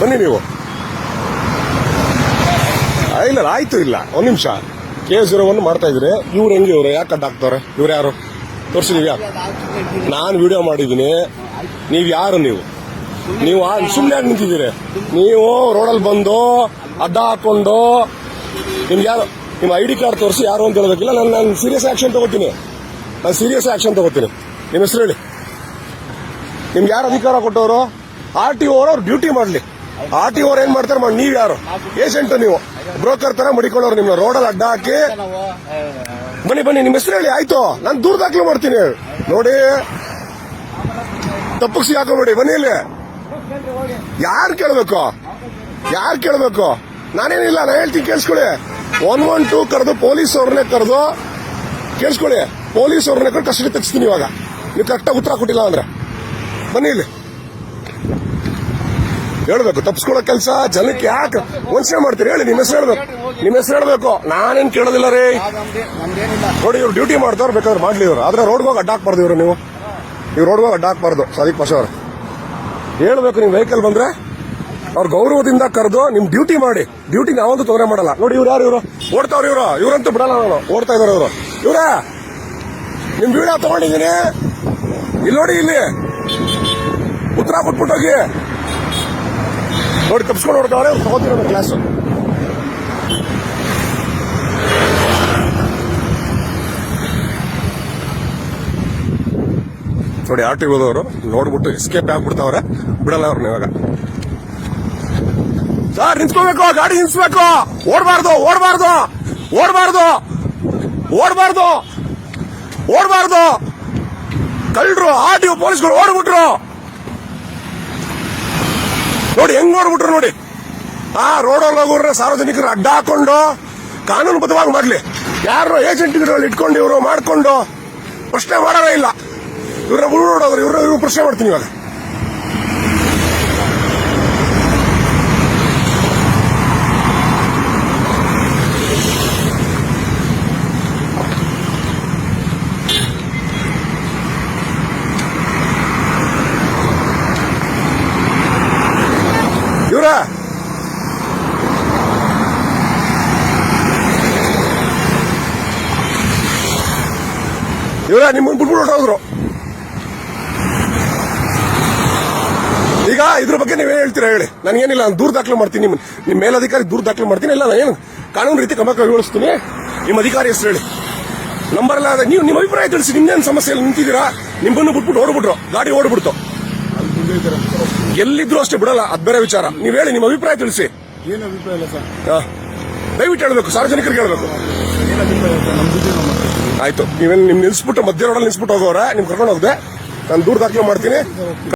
ಬನ್ನಿ ನೀವು. ಇಲ್ಲ ಆಯ್ತು, ಇಲ್ಲ. ಒಂದ್ ನಿಮಿಷ. ಕೆ ಜೀರೋ ಒನ್ ಮಾಡ್ತಾ ಇದ್ರೆ ಇವ್ರು ಹೆಂಗೆ ಇವ್ರು? ಯಾಕೆ ಕಟ್ ಹಾಕ್ತವ್ರೆ ಇವ್ರು ಯಾರು? ತೋರಿಸಿ ಯಾಕೆ ನಾನು ವಿಡಿಯೋ ಮಾಡಿದ್ದೀನಿ. ನೀವು ಯಾರು ನೀವು? ನೀವು ಸುಮ್ಮನೆ ಯಾಕೆ ನಿಂತಿದ್ದೀರಿ? ನೀವು ರೋಡಲ್ಲಿ ಬಂದು ಅಡ್ಡ ಹಾಕೊಂಡು ನಿಮ್ಗೆ ಯಾರು ನಿಮ್ಮ ಐ ಡಿ ಕಾರ್ಡ್ ತೋರಿಸಿ ಯಾರು ಅಂತ ಹೇಳೋದಕ್ಕಿಲ್ಲ. ನಾನು ನಾನು ಸೀರಿಯಸ್ ಆಕ್ಷನ್ ತಗೋತೀನಿ. ನಾನು ಸೀರಿಯಸ್ ಆಕ್ಷನ್ ತಗೋತೀನಿ. ನಿಮ್ಮ ಹೆಸರು ಹೇಳಿ. ನಿಮ್ಗೆ ಯಾರು ಅಧಿಕಾರ ಕೊಟ್ಟವರು? ಆರ್ ಟಿ ಓರ್ ಅವ್ರು ಡ್ಯೂಟಿ ಮಾಡಲಿ. ಆರ್ ಟಿ ಓರ್ ಏನ್ ಮಾಡ್ತಾರೆ ನೀವ್ ಯಾರು? ಏಜೆಂಟ್ ನೀವು. ಬ್ರೋಕರ್ ತರ ಮಡಿಕೊಳ್ಳೋರು ನಿಮ್ಮ ರೋಡಲ್ಲಿ ಅಡ್ಡ ಹಾಕಿ. ಬನ್ನಿ ಬನ್ನಿ, ನಿಮ್ಮ ಹೆಸರು ಹೇಳಿ, ಆಯ್ತು. ನಾನು ದೂರ ದಾಖಲು ಮಾಡ್ತೀನಿ. ನೋಡಿ. ತಪ್ಪಿಸಿ ಹಾಕೋಬೇಡಿ ಬನ್ನಿ ಇಲ್ಲಿ. ಯಾರು ಕೇಳಬೇಕು? ಯಾರು ಕೇಳಬೇಕು? ನಾನೇನಿಲ್ಲ, ನಾ ಹೇಳ್ತೀನಿ, ಕೇಳಿಸ್ಕೊಳ್ಳಿ. ಒನ್ ಒನ್ ಟೂ ಕರೆದು ಪೊಲೀಸ್ ಅವ್ರನ್ನೇ ಕರೆದು ಕೇಳಿಸ್ಕೊಳ್ಳಿ. ಪೊಲೀಸ್ ಅವ್ರನ್ನೇ ಕರೆದು ಕಸ್ಟಡಿ ತೆಗಿಸ್ತೀನಿ ಇವಾಗ. ನೀವು ಕರೆಕ್ಟಾಗಿ ಉತ್ತರ ಕೊಟ್ಟಿಲ್ಲ ಅಂದ್ರೆ. ಬನ್ನಿ ಇಲ್ಲಿ. ಹೇಳ್ಬೇಕು ತಪ್ಪಿಸ್ಕೊಳ್ಳೋ ಕೆಲಸ, ಜನಕ್ಕೆ ಯಾಕೆ ವಂಚನೆ ಮಾಡ್ತೀರಿ? ಹೇಳಿ ನಿಮ್ಮ ಹೆಸರು ಹೇಳ್ಬೇಕು. ನಿಮ್ಮ ಹೆಸರು ಹೇಳ್ಬೇಕು. ನಾನೇನ್ ಕೇಳೋದಿಲ್ಲ ರೀ. ನೋಡಿ, ಇವ್ರು ಡ್ಯೂಟಿ ಮಾಡ್ತಾರ ಬೇಕಾದ್ರೆ ಮಾಡ್ಲಿ ಇವ್ರು. ಆದ್ರೆ ರೋಡ್ಗೆ ಹೋಗಿ ಅಡ್ಡ ಹಾಕ್ಬಾರ್ದು ಇವ್ರು ನೀವು. ನೀವು ರೋಡ್ಗೆ ಹೋಗಿ ಅಡ್ಡ ಹಾಕ್ಬಾರ್ದು ಸಾದಿಕ್ ಪಾಷ ಅವ್ರು. ಹೇಳ್ಬೇಕು ನೀವು ವೆಹಿಕಲ್ ಬಂದ್ರೆ. ಅವ್ರ ಗೌರವದಿಂದ ಕರೆದು ನಿಮ್ ಡ್ಯೂಟಿ ಮಾಡಿ. ಡ್ಯೂಟಿ ನಾವಂತೂ ತೊಂದರೆ ಮಾಡಲ್ಲ. ನೋಡಿ, ಇವ್ರು ಯಾರು ಇವರು? ಓಡ್ತಾವ್ರ ಇವರು. ಇವ್ರಂತೂ ಬಿಡಲ್ಲ ನಾನು. ಓಡ್ತಾ ಇದಾರೆ ಇವರು. ಇವ್ರ! ನಿಮ್ ವಿಡಿಯೋ ತಗೊಂಡಿದ್ದೀನಿ. ಇಲ್ಲಿ ನೋಡಿ ಇಲ್ಲಿ. ಉತ್ತರ ಕೊಟ್ಬಿಟ್ಟೋಗಿ ನೋಡಿ ತಪ್ಸ್ಕೊಂಡು ಹೊಡ್ತಾವ್ರೆ ತಗೋತಿರೋದು ಕ್ಲಾಸ್ ನೋಡಿ ಆರ್ ಟಿ ಓದವರು ನೋಡ್ಬಿಟ್ಟು ಎಸ್ಕೇಪ್ ಆಗ್ಬಿಡ್ತಾವ್ರೆ. ಬಿಡಲ್ಲ ಅವ್ರನ್ನ ಇವಾಗ. ಸರ್, ನಿಂತ್ಕೋಬೇಕು, ಗಾಡಿ ನಿಲ್ಸ್ಬೇಕು. ಓಡಬಾರ್ದು ಓಡಬಾರ್ದು ಓಡಬಾರ್ದು ಓಡಬಾರ್ದು ಓಡಬಾರ್ದು. ಕಳ್ಳರು, ಆರ್ ಟಿ ಪೊಲೀಸ್ಗಳು ಓಡ್ಬಿಟ್ರು. ನೋಡಿ, ಹೆಂಗ್ ನೋಡ್ಬಿಟ್ರು ನೋಡಿ. ಆ ರೋಡಲ್ಲಿ ಹೋಗೋರ್ನ ಸಾರ್ವಜನಿಕರು ಅಡ್ಡ ಹಾಕೊಂಡು ಕಾನೂನುಬದ್ಧವಾಗಿ ಮಾಡ್ಲಿ. ಯಾರು ಏಜೆಂಟ್ಗಳಲ್ಲಿ ಇಟ್ಕೊಂಡು ಇವರು ಮಾಡ್ಕೊಂಡು ಪ್ರಶ್ನೆ ಮಾಡೋದೇ ಇಲ್ಲ. ಇವ್ರನ್ನ ಉಳ್ನೋಡೋರು ಇವ್ರ ಇವ್ರು ಪ್ರಶ್ನೆ ಮಾಡ್ತೀನಿ ಇವಾಗ. ಇವ್ರ ಇವರ ನಿಮ್ಮನ್ನ ಬಿಟ್ಬಿಟ್ಟು ಹೋದ್ರು. ಈಗ ಇದ್ರ ಬಗ್ಗೆ ನೀವೇ ಹೇಳ್ತೀರಾ ಹೇಳಿ. ನನಗೇನಿಲ್ಲ ನಾನು ದೂರ ದಾಖಲೆ ಮಾಡ್ತೀನಿ ನಿಮ್ಮ ನಿಮ್ಮ ಮೇಲಧಿಕಾರಿ ದೂರ ದಾಖಲೆ ಮಾಡ್ತೀನಿ. ಇಲ್ಲ, ನಾನು ಏನು ಕಾನೂನು ರೀತಿ ಕ್ರಮ ಕೈಗೊಳಿಸ್ತೀನಿ? ನಿಮ್ಮ ಅಧಿಕಾರಿ ಹೆಸರು ಹೇಳಿ. ನಂಬರ್ ಎಲ್ಲ. ನೀವು ನಿಮ್ಮ ಅಭಿಪ್ರಾಯ ತಿಳಿಸಿ, ನಿಮ್ದೇನು ಸಮಸ್ಯೆಯಲ್ಲಿ ನಿಂತಿದ್ದೀರಾ? ನಿಮ್ಮನ್ನು ಬಿಟ್ಬಿಟ್ಟು ಓಡ್ಬಿಟ್ರು ಗಾಡಿ ಓಡ್ಬಿಡ್ತು. ಎಲ್ಲಿದ್ರು ಅಷ್ಟೇ ಬಿಡಲ್ಲ ಅದ್ ಬೇರೆ ವಿಚಾರ. ನೀವ್ ಹೇಳಿ ನಿಮ್ಮ ಅಭಿಪ್ರಾಯ ತಿಳಿಸಿ. ಏನು ಅಭಿಪ್ರಾಯ ಇಲ್ಲ ಸರ್. ದಯವಿಟ್ಟು ಹೇಳ್ಬೇಕು ಸಾರ್ವಜನಿಕರಿಗೆ ಹೇಳ್ಬೇಕು. ಆಯ್ತು. ನೀವೇನು ನಿಮ್ ನಿಲ್ಸ್ಬಿಟ್ಟು ಮಧ್ಯ ರೋಡಲ್ಲಿ ನಿಲ್ಸ್ಬಿಟ್ಟು ಹೋಗೋರ ನಿಮ್ ಕರ್ಕೊಂಡು ಹೋಗದೆ. ನಾನು ದೂರ ದಾಖಲೆ ಮಾಡ್ತೀನಿ.